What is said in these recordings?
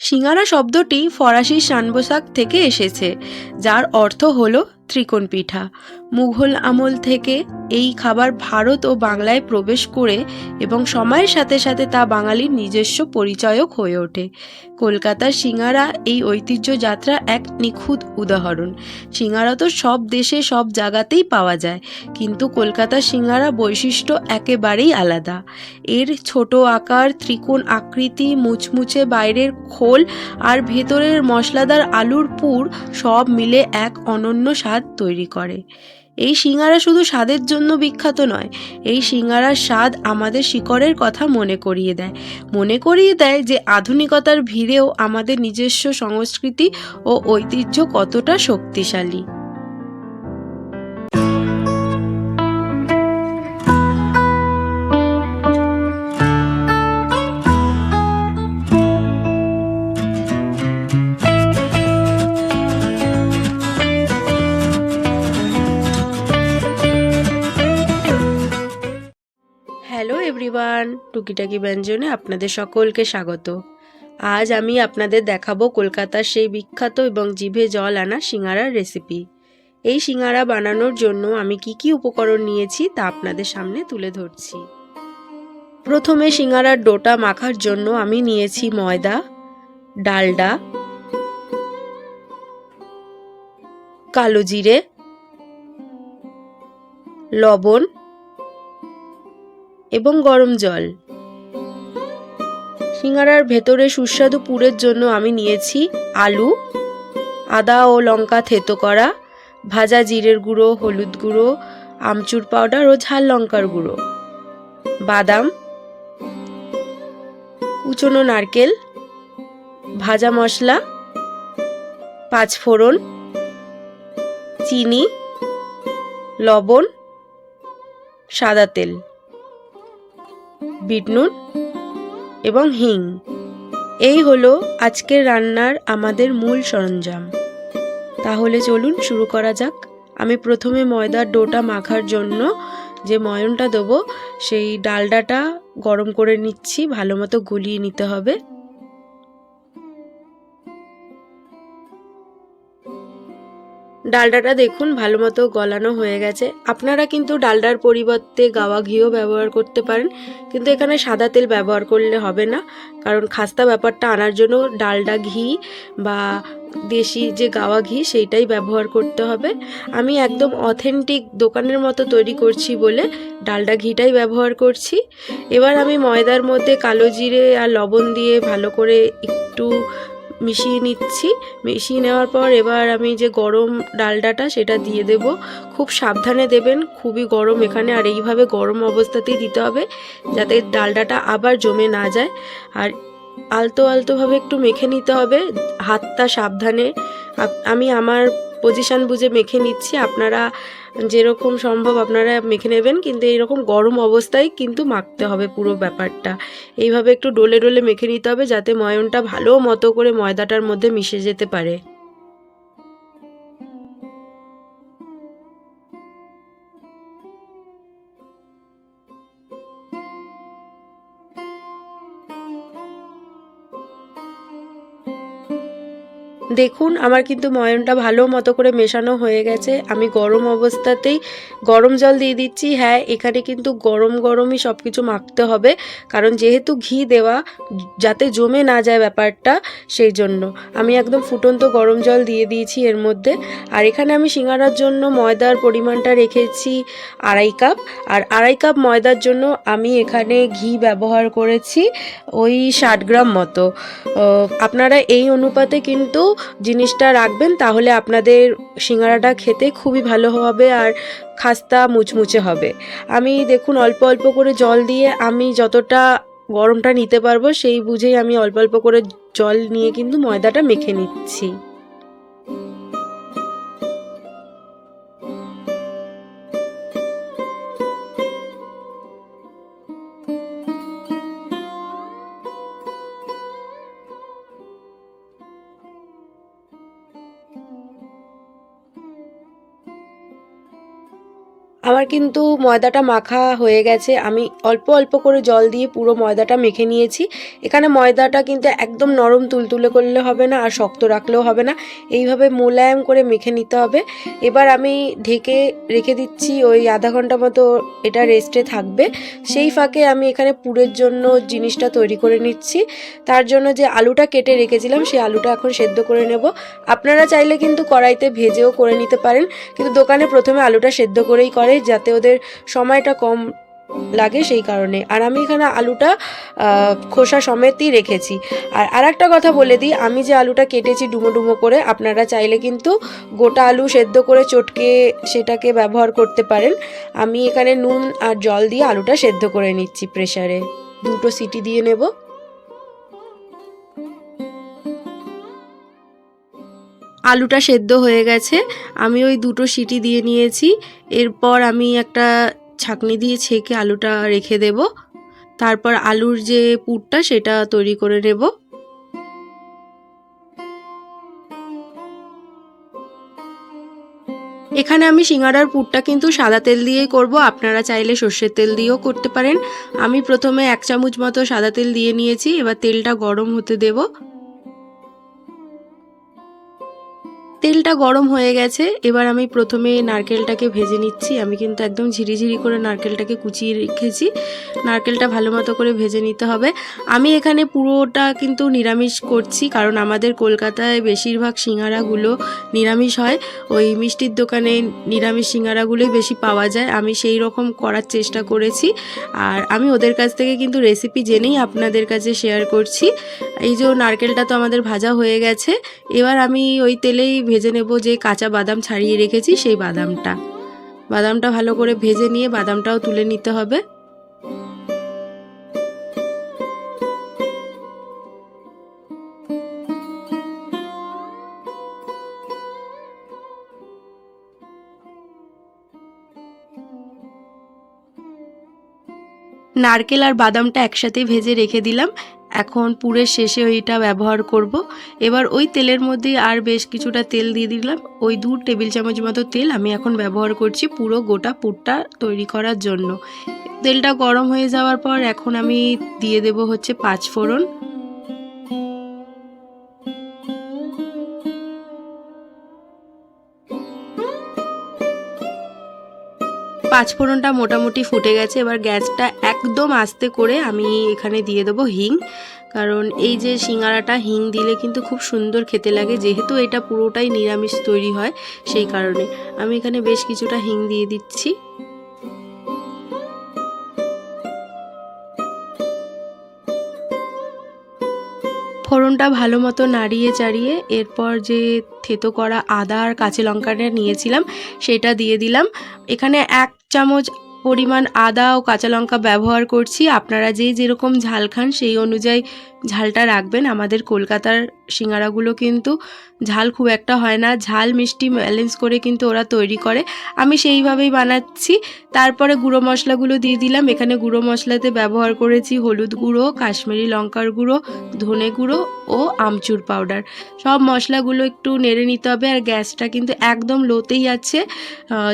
সিঙ্গারা শব্দটি ফরাসি সানবোসাক থেকে এসেছে যার অর্থ হল ত্রিকোণ পিঠা মুঘল আমল থেকে এই খাবার ভারত ও বাংলায় প্রবেশ করে এবং সময়ের সাথে সাথে তা বাঙালির নিজস্ব পরিচয়ক হয়ে ওঠে। কলকাতার সিঙ্গারা এই ঐতিহ্য যাত্রা এক নিখুঁত উদাহরণ। সিঙ্গারা তো সব দেশে সব জায়গাতেই পাওয়া যায়, কিন্তু কলকাতার সিঙ্গারা বৈশিষ্ট্য একেবারেই আলাদা। এর ছোট আকার, ত্রিকোণ আকৃতি, মুচমুচে বাইরের খোল আর ভেতরের মশলাদার আলুর পুর সব মিলে এক অনন্য স্বাদ তৈরি করে। এই সিঙ্গারা শুধু স্বাদের জন্য বিখ্যাত নয়, এই সিঙ্গারার স্বাদ আমাদের শিকড়ের কথা মনে করিয়ে দেয়। মনে করিয়ে দেয় যে আধুনিকতার ভিড়েও আমাদের নিজস্ব সংস্কৃতি ও ঐতিহ্য কতটা শক্তিশালী। হ্যালো এভরিওয়ান, টুকিটাকি ব্যঞ্জনে আপনাদের সকলকে স্বাগত। আজ আমি আপনাদের দেখাবো কলকাতার সেই বিখ্যাত এবং জিভে জল আনা সিঙ্গারার রেসিপি। এই সিঙ্গারা বানানোর জন্য আমি কি কি উপকরণ নিয়েছি তা আপনাদের সামনে তুলে ধরছি। প্রথমে সিঙ্গারার ডোটা মাখার জন্য আমি নিয়েছি ময়দা, ডালডা, কালো জিরে, লবণ এবং গরম জল। সিঙ্গারার ভেতরে সুস্বাদু পুরের জন্য আমি নিয়েছি আলু, আদা ও লঙ্কা থেতো করা, ভাজা জিরের গুঁড়ো, হলুদ গুঁড়ো, আমচুর পাউডার ও ঝাল লঙ্কার গুঁড়ো, বাদাম, কুচনো নারকেল, ভাজা মশলা পাঁচফোড়ন চিনি, লবণ, সাদা তেল। বিট নুন এবং হিং। এই হলো আজকের রান্নার আমাদের মূল সরঞ্জাম। তাহলে চলুন শুরু করা যাক। আমি প্রথমে ময়দার ডোটা মাখার জন্য যে ময়নটা দেবো, সেই ডালডাটা গরম করে নিচ্ছি ভালো মতো গুলিয়ে নিতে হবে। ডালডাটা দেখুন, ভালো মতো গলানো হয়ে গেছে। আপনারা কিন্তু ডালডার পরিবর্তে গাওয়া ঘিও ব্যবহার করতে পারেন, কিন্তু এখানে সাদা তেল ব্যবহার করলে হবে না, কারণ খাস্তা ব্যাপারটা আনার জন্য ডালডা ঘি বা দেশি যে গাওয়া ঘি সেইটাই ব্যবহার করতে হবে। আমি একদম অথেন্টিক দোকানের মতো তৈরি করছি বলে ডালডা ঘিটাই ব্যবহার করছি। এবার আমি ময়দার মধ্যে কালো জিরে আর লবণ দিয়ে ভালো করে একটু মিশিয়ে নিচ্ছি। মিশিয়ে নেওয়ার পর এবার আমি যে গরম ডালডাটা সেটা দিয়ে দেব। খুব সাবধানে দেবেন, খুবই গরম এখানে। আর এইভাবে গরম অবস্থাতেই দিতে হবে যাতে ডালডাটা আবার জমে না যায়। আর আলতো আলতোভাবে একটু মেখে নিতে হবে, হাতটা সাবধানে। আমি আমার পজিশান বুঝে মেখে নিচ্ছি। আপনারা যেরকম সম্ভব আপনারা মেখে নেবেন, কিন্তু এইরকম গরম অবস্থায় কিন্তু মাখতে হবে পুরো ব্যাপারটা। এইভাবে একটু ডোলে ডোলে মেখে নিতে হবে যাতে ময়নটা ভালো মতো করে ময়দাটার মধ্যে মিশে যেতে পারে। দেখুন, আমার কিন্তু ময়নটা ভালো মতো করে মেশানো হয়ে গেছে। আমি গরম অবস্থাতেই গরম জল দিয়ে দিচ্ছি। হ্যাঁ এখানে কিন্তু গরম গরমই সব কিছু মাখতে হবে। কারণ যেহেতু ঘি দেওয়া, যাতে জমে না যায় ব্যাপারটা, সেই জন্য। আমি একদম ফুটন্ত গরম জল দিয়ে দিয়েছি এর মধ্যে। আর এখানে আমি সিঙ্গারার জন্য ময়দার পরিমাণটা রেখেছি আড়াই কাপ। আর আড়াই কাপ ময়দার জন্য আমি এখানে ঘি ব্যবহার করেছি ওই ষাট গ্রাম মতো। আপনারা এই অনুপাতে কিন্তু জিনিসটা রাখবেন, তাহলে আপনাদের সিঙ্গারাটা খেতে খুবই ভালো হবে আর খাস্তা মুচমুচে হবে। আমি দেখুন, অল্প অল্প করে জল দিয়ে আমি যতটা গরমটা নিতে পারব, সেই বুঝেই আমি অল্প অল্প করে জল নিয়ে কিন্তু ময়দাটা মেখে নিচ্ছি। আমার কিন্তু ময়দাটা মাখা হয়ে গেছে। আমি অল্প অল্প করে জল দিয়ে পুরো ময়দাটা মেখে নিয়েছি। এখানে ময়দাটা কিন্তু একদম নরম তুলতুলে করলে হবে না আর শক্ত রাখলেও হবে না। এইভাবে মোলায়েম করে মেখে নিতে হবে। এবার আমি ঢেকে রেখে দিচ্ছি ওই আধা ঘণ্টা মতো এটা রেস্টে থাকবে। সেই ফাঁকে আমি এখানে পুরের জন্য জিনিসটা তৈরি করে নিচ্ছি। তার জন্য যে আলুটা কেটে রেখেছিলাম, সেই আলুটা এখন সেদ্ধ করে নেব। আপনারা চাইলে কিন্তু কড়াইতে ভেজেও করে নিতে পারেন। কিন্তু দোকানে প্রথমে আলুটা সেদ্ধ করেই করে যাতে ওদের সময়টা কম লাগে সেই কারণে। আর আমি এখানে আলুটা খোসা সমেতই রেখেছি। আর আরেকটা কথা বলে দিই, আমি যে আলুটা কেটেছি ডুমো ডুমো করে, আপনারা চাইলে কিন্তু গোটা আলু সেদ্ধ করে চটকে সেটাকে ব্যবহার করতে পারেন। আমি এখানে নুন আর জল দিয়ে আলুটা সেদ্ধ করে নিচ্ছি প্রেশারে দুটো সিটি দিয়ে নেব। আলুটা সেদ্ধ হয়ে গেছে, আমি ওই দুটো সিটি দিয়ে নিয়েছি, এরপর আমি একটা ছাকনি দিয়ে ছেঁকে আলুটা রেখে দেব, তারপর আলুর যে পুরটা সেটা তৈরি করে নেব। এখানে আমি সিঙ্গারার পুরটা কিন্তু সাদা তেল দিয়েই করব, আপনারা চাইলে সর্ষের তেল দিয়েও করতে পারেন। আমি প্রথমে এক চামচ মতো সাদা তেল দিয়ে নিয়েছি, এবার তেলটা গরম হতে দেবো। তেলটা গরম হয়ে গেছে, এবার আমি প্রথমে নারকেলটাকে ভেজে নিচ্ছি। আমি কিন্তু একদম ঝিরিঝিরি করে নারকেলটাকে কুচিয়ে রেখেছি। নারকেলটা ভালো মতো করে ভেজে নিতে হবে। আমি এখানে পুরোটা কিন্তু নিরামিষ করছি, কারণ আমাদের কলকাতায় বেশিরভাগ সিঙ্গারাগুলো নিরামিষ হয়। ওই মিষ্টির দোকানে নিরামিষ সিঙ্গারাগুলোই বেশি পাওয়া যায়। আমি সেই রকম করার চেষ্টা করেছি। আর আমি ওদের কাছ থেকে কিন্তু রেসিপি জেনেই আপনাদের কাছে শেয়ার করছি। এই যে নারকেলটা তো আমাদের ভাজা হয়ে গেছে, এবার আমি ওই তেলেই ভেজে নেব যে কাঁচা বাদাম ছাড়িয়ে রেখেছি সেই বাদামটা। বাদামটা ভালো করে ভেজে নিয়ে বাদামটাও তুলে নিতে হবে। নারকেল আর বাদামটা একসাথে ভেজে রেখে দিলাম। এখন পুরের শেষে এটা ব্যবহার করব। এবার ওই তেলের মধ্যে আর বেশ কিছুটা তেল দিয়ে দিলাম। ওই দু টেবিল চামচ মতো তেল আমি এখন ব্যবহার করছি পুরো গোটা পুরটা তৈরি করার জন্য। তেলটা গরম হয়ে যাওয়ার পর এখন আমি দিয়ে দেব হচ্ছে পাঁচ ফোড়ন পাঁচফোড়নটা মোটামুটি ফুটে গেছে, এবার গ্যাসটা একদম আস্তে করে আমি এখানে দিয়ে দেবো হিং। কারণ এই যে সিঙ্গারাটা হিং দিলে কিন্তু খুব সুন্দর খেতে লাগে, যেহেতু এটা পুরোটাই নিরামিষ তৈরি হয় সেই কারণে। আমি এখানে বেশ কিছুটা হিং দিয়ে দিচ্ছি। ফোড়নটা ভালো মতো নাড়িয়ে চাড়িয়ে এরপর যে থেতো করা আদা আর কাঁচা লঙ্কাটা নিয়েছিলাম, সেটা দিয়ে দিলাম। এখানে এক চামচ পরিমাণ আদা ও কাঁচা লঙ্কা ব্যবহার করছি। আপনারা যে যেরকম ঝাল খান সেই অনুযায়ী ঝালটা রাখবেন। আমাদের কলকাতার সিঙ্গারাগুলো কিন্তু ঝাল খুব একটা হয় না। ঝাল, মিষ্টি ব্যালেন্স করে কিন্তু ওরা তৈরি করে। আমি সেইভাবেই বানাচ্ছি। তারপরে গুঁড়ো মশলাগুলো দিয়ে দিলাম। এখানে গুঁড়ো মশলাতে ব্যবহার করেছি হলুদ গুঁড়ো, কাশ্মীরি লঙ্কার গুঁড়ো, ধনে গুঁড়ো ও আমচুর পাউডার সব মশলাগুলো একটু নেড়ে নিতে হবে। আর গ্যাসটা কিন্তু একদম লোতেই আছে।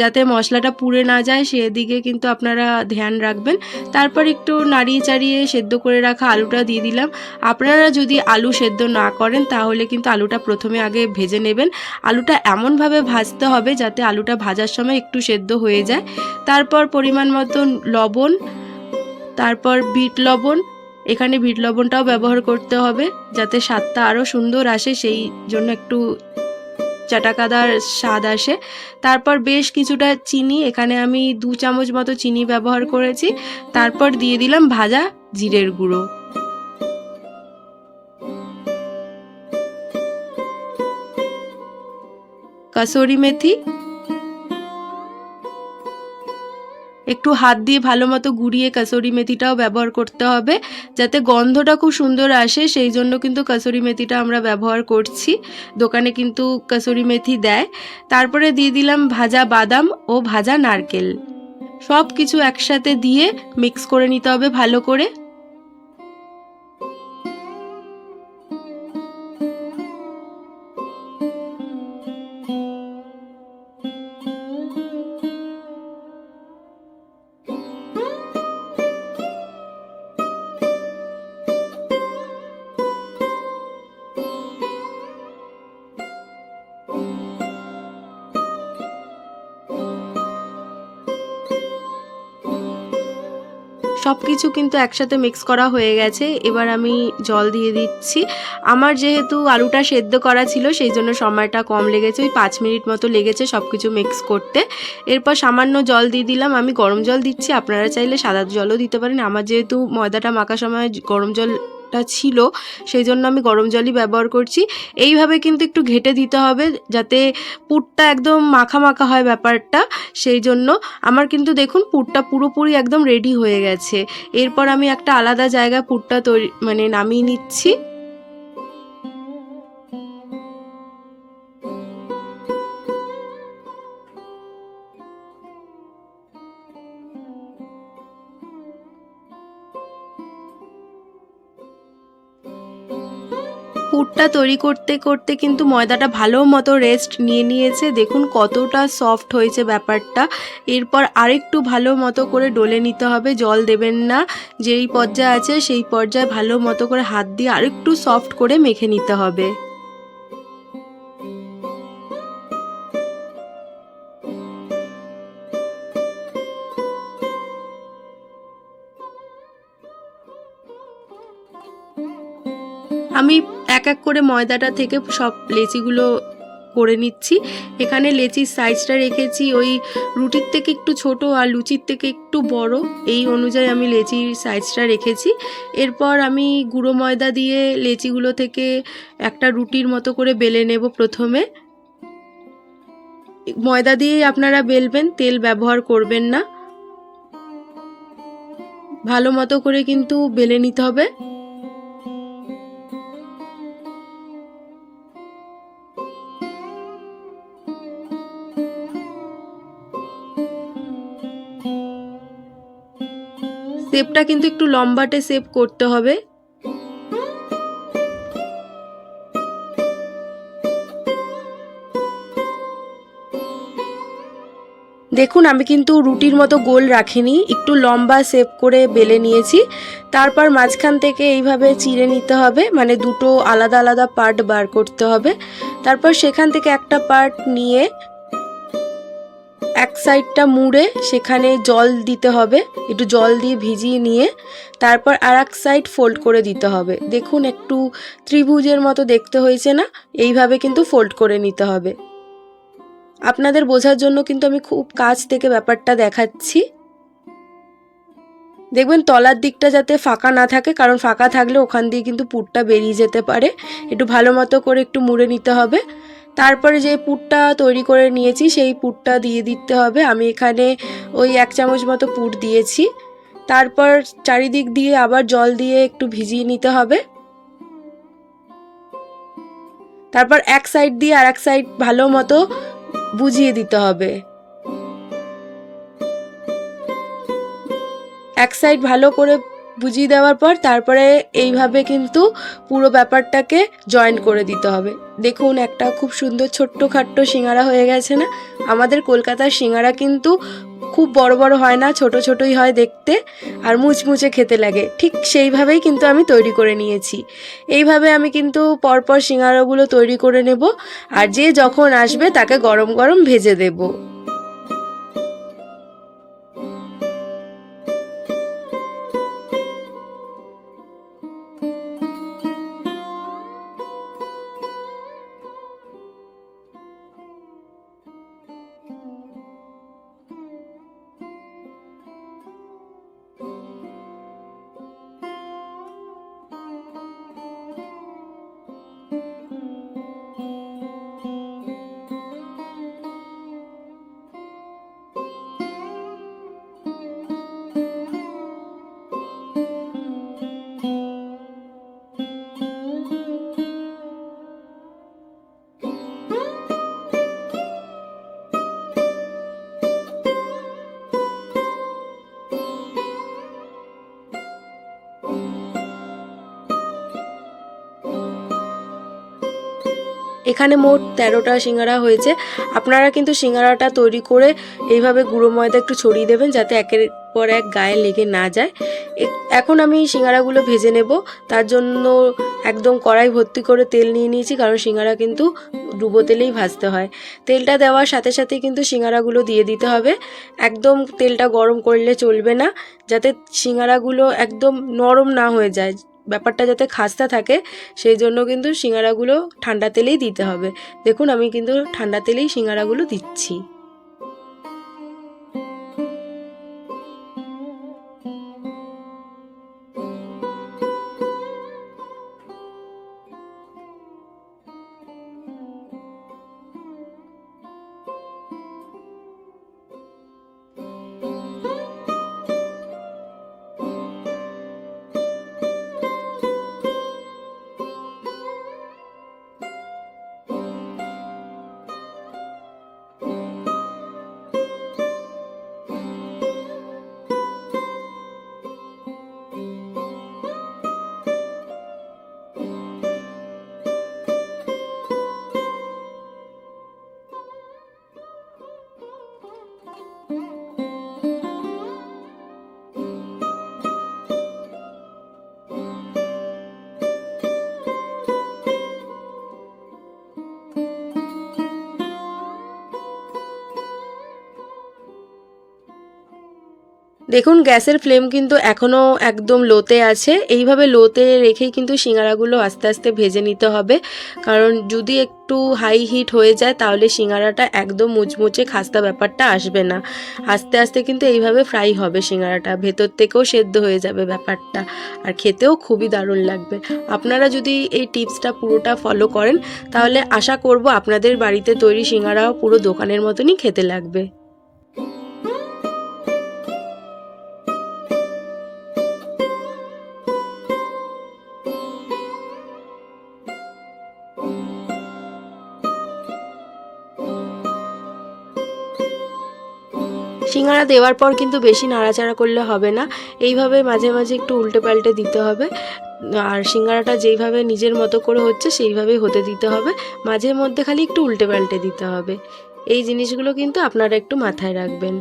যাতে মশলাটা পুড়ে না যায়, সেদিকে কিন্তু আপনারা ধ্যান রাখবেন। তারপর একটু নাড়িয়ে চাড়িয়ে সেদ্ধ করে রাখা আলুটা দিয়ে দিলাম। আপনারা যদি আলু সেদ্ধ না করেন, তাহলে কিন্তু আলুটা প্রথমে আগে ভেজে নেবেন। আলুটা এমনভাবে ভাজতে হবে যাতে আলুটা ভাজার সময় একটু সেদ্ধ হয়ে যায়। তারপর পরিমাণ মতো লবণ, তারপর বিট লবণ, এখানে বিট লবণটাও ব্যবহার করতে হবে যাতে স্বাদটা আরও সুন্দর আসে, সেই জন্য একটু চাটাকাদার স্বাদ আসে। তারপর বেশ কিছুটা চিনি, এখানে আমি দু চামচ মতো চিনি ব্যবহার করেছি। তারপর দিয়ে দিলাম ভাজা জিরের গুঁড়ো। কাসুরি মেথি। একটু হাত দিয়ে ভালো মতো গুঁড়িয়ে কাসুরি মেথিটাও ব্যবহার করতে হবে, যাতে গন্ধটা খুব সুন্দর আসে, সেই জন্য কিন্তু কাসুরি মেথিটা আমরা ব্যবহার করছি। দোকানে কিন্তু কাসুরি মেথি দেয়। তারপরে দিয়ে দিলাম ভাজা বাদাম ও ভাজা নারকেল। সব কিছু একসাথে দিয়ে মিক্স করে নিতে হবে ভালো করে। সব কিছু কিন্তু একসাথে মিক্স করা হয়ে গেছে। এবার আমি জল দিয়ে দিচ্ছি। আমার যেহেতু আলুটা সেদ্ধ করা ছিল, সেই জন্য সময়টা কম লেগেছে। ওই পাঁচ মিনিট মতো লেগেছে সব কিছু মিক্স করতে। এরপর সামান্য জল দিয়ে দিলাম। আমি গরম জল দিচ্ছি। আপনারা চাইলে সাদা জলও দিতে পারেন। আমার যেহেতু ময়দাটা মাখার সময় গরম জলটা ছিল সেই জন্য আমি গরম জলই ব্যবহার করছি। এইভাবে কিন্তু একটু ঘেটে দিতে হবে যাতে পুরটা একদম মাখা মাখা হয় ব্যাপারটা সেই জন্য আমার কিন্তু দেখুন পুরটা পুরোপুরি একদম রেডি হয়ে গেছে। এরপর আমি একটা আলাদা জায়গায় পুরটা তৈরি মানে নামিয়ে নিচ্ছি। পুরটা তৈরি করতে করতে কিন্তু ময়দাটা ভালো মতো রেস্ট নিয়ে নিয়েছে। দেখুন কতটা সফট হয়েছে ব্যাপারটা। এরপর আরেকটু ভালো মতো করে ডলে নিতে হবে, জল দেবেন না। যেই পর্যায়ে আছে সেই পর্যায়ে ভালো মতো করে হাত দিয়ে আরেকটু সফট করে মেখে নিতে হবে। এক এক করে ময়দাটা থেকে সব লেচিগুলো করে নিচ্ছি। এখানে লেচির সাইজটা রেখেছি ওই রুটির থেকে একটু ছোট আর লুচির থেকে একটু বড়। এই অনুযায়ী আমি লেচির সাইজটা রেখেছি। এরপর আমি গুঁড়ো ময়দা দিয়ে লেচিগুলো থেকে একটা রুটির মতো করে বেলে নেব প্রথমে। ময়দা দিয়েই আপনারা বেলবেন, তেল ব্যবহার করবেন না। ভালো মতো করে কিন্তু বেলে নিতে হবে। শেপটা কিন্তু একটু লম্বাটে শেপ করতে হবে। দেখুন, আমি কিন্তু রুটির মতো গোল রাখিনি, একটু লম্বা শেপ করে বেলে নিয়েছি। তারপর মাঝখান থেকে এইভাবে চিড়ে নিতে হবে মানে দুটো আলাদা আলাদা পার্ট বার করতে হবে। তারপর সেখান থেকে একটা পার্ট নিয়ে এক সাইডটা মুড়ে সেখানে জল দিতে হবে, একটু জল দিয়ে ভিজিয়ে নিয়ে, তারপর আর এক সাইড ফোল্ড করে দিতে হবে। দেখুন, একটু ত্রিভুজের মতো দেখতে হয়েছে না? এইভাবে কিন্তু ফোল্ড করে নিতে হবে। আপনাদের বোঝার জন্য কিন্তু আমি খুব কাছ থেকে ব্যাপারটা দেখাচ্ছি। দেখবেন, তলার দিকটা যাতে ফাঁকা না থাকে, কারণ ফাঁকা থাকলে ওখান দিয়ে কিন্তু পুরটা বেরিয়ে যেতে পারে। একটু ভালো মতো করে একটু মুড়ে নিতে হবে। তারপরে যে পুরটা তৈরি করে নিয়েছি, সেই পুরটা দিয়ে দিতে হবে। আমি এখানে ওই এক চামচ মতো পুর দিয়েছি। তারপর চারিদিক দিয়ে আবার জল দিয়ে একটু ভিজিয়ে নিতে হবে। তারপর এক সাইড দিয়ে আর এক সাইড ভালো মতো বুঝিয়ে দিতে হবে। এক সাইড ভালো করে বুঝিয়ে দেওয়ার পর তারপরে এইভাবে কিন্তু পুরো ব্যাপারটাকে জয়েন করে দিতে হবে। দেখুন, একটা খুব সুন্দর ছোট্ট খাট্ট সিঙ্গারা হয়ে গেছে না? আমাদের কলকাতার সিঙ্গারা কিন্তু খুব বড় বড় হয় না, ছোট ছোটই হয় দেখতে আর মুচমুচে খেতে লাগে। ঠিক সেইভাবেই কিন্তু আমি তৈরি করে নিয়েছি। এইভাবে আমি কিন্তু পরপর সিঙ্গারাগুলো তৈরি করে নেব আর যে যখন আসবে তাকে গরম গরম ভেজে দেবো। এখানে মোট তেরোটা সিঙ্গারা হয়েছে। আপনারা কিন্তু সিঙ্গারাটা তৈরি করে এইভাবে গুঁড়ো ময়দা একটু ছড়িয়ে দেবেন যাতে একের পর এক গায়ে লেগে না যায়। এখন আমি সিঙ্গারাগুলো ভেজে নেব। তার জন্য একদম কড়াই ভর্তি করে তেল নিয়ে নিয়েছি, কারণ সিঙ্গারা কিন্তু ডুবো তেলেই ভাজতে হয়। তেলটা দেওয়ার সাথে সাথে কিন্তু সিঙ্গারাগুলো দিয়ে দিতে হবে। একদম তেলটা গরম করলে চলবে না, যাতে সিঙ্গারাগুলো একদম নরম না হয়ে যায়। ব্যাপারটা যাতে খাস্তা থাকে, সেই জন্য কিন্তু সিঙ্গারাগুলো ঠান্ডা তেলেই দিতে হবে। দেখুন, আমি কিন্তু ঠান্ডা তেলেই সিঙ্গারাগুলো দিচ্ছি। দেখুন, গ্যাসের ফ্লেম কিন্তু এখনও একদম লোতে আছে। এইভাবে লোতে রেখেই কিন্তু সিঙ্গারাগুলো আস্তে আস্তে ভেজে নিতে হবে। কারণ যদি একটু হাই হিট হয়ে যায়, তাহলে সিঙ্গারাটা একদম মুচমুচে খাস্তা ব্যাপারটা আসবে না। আস্তে আস্তে কিন্তু এইভাবে ফ্রাই হবে সিঙ্গারাটা। ভেতর থেকেও সেদ্ধ হয়ে যাবে ব্যাপারটা। আর খেতেও খুবই দারুণ লাগবে। আপনারা যদি এই টিপসটা পুরোটা ফলো করেন, তাহলে আশা করব আপনাদের বাড়িতে তৈরি সিঙ্গারাও পুরো দোকানের মতনই খেতে লাগবে। সিঙ্গারা দেওয়ার পর কিন্তু বেশি নাড়াচাড়া করলে হবে না। এইভাবে মাঝে মাঝে একটু উল্টে পাল্টে দিতে হবে। আর সিঙ্গারাটা যেইভাবে নিজের মতো করে হচ্ছে, সেইভাবেই হতে দিতে হবে। মাঝে মধ্যে খালি একটু উল্টে পাল্টে দিতে হবে। এই জিনিসগুলো কিন্তু আপনারা একটু মাথায় রাখবেন।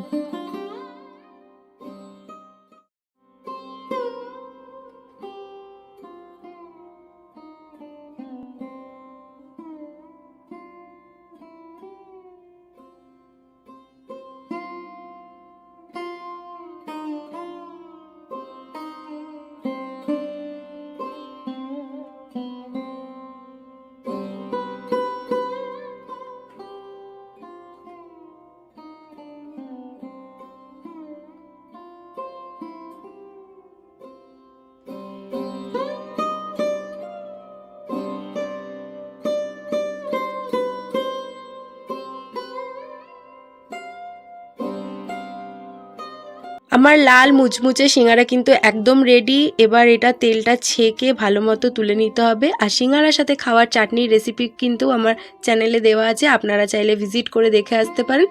আমার লাল মুচমুচে সিঙ্গারা কিন্তু একদম রেডি এবার এটা তেলটা ছেঁকে ভালো মতো তুলে নিতে হবে। আর সিঙ্গারার সাথে খাওয়ার চাটনির রেসিপি কিন্তু আমার চ্যানেলে দেওয়া আছে। আপনারা চাইলে ভিজিট করে দেখে আসতে পারেন।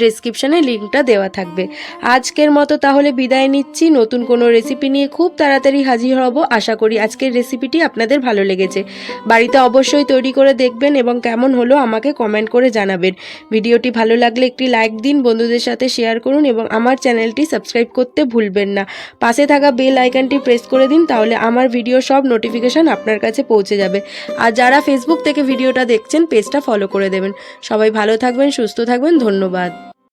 ডিসক্রিপশানে লিঙ্কটা দেওয়া থাকবে। আজকের মতো তাহলে বিদায় নিচ্ছি। নতুন কোনো রেসিপি নিয়ে খুব তাড়াতাড়ি হাজির হব। আশা করি আজকের রেসিপিটি আপনাদের ভালো লেগেছে। বাড়িতে অবশ্যই তৈরি করে দেখবেন এবং কেমন হলো আমাকে কমেন্ট করে জানাবেন। ভিডিওটি ভালো লাগলে একটি লাইক দিন, বন্ধুদের সাথে শেয়ার করুন এবং আমার চ্যানেলটি সাবস্ক্রাইব করতে ভুলবেন না। পাশে থাকা বেল আইকনটি প্রেস করে দিন, তাহলে আমার ভিডিও সব নোটিফিকেশান আপনার কাছে পৌঁছে যাবে। আর যারা ফেসবুক থেকে ভিডিওটা দেখছেন পেজটা ফলো করে দেবেন। সবাই ভালো থাকবেন, সুস্থ থাকবেন, ধন্যবাদ।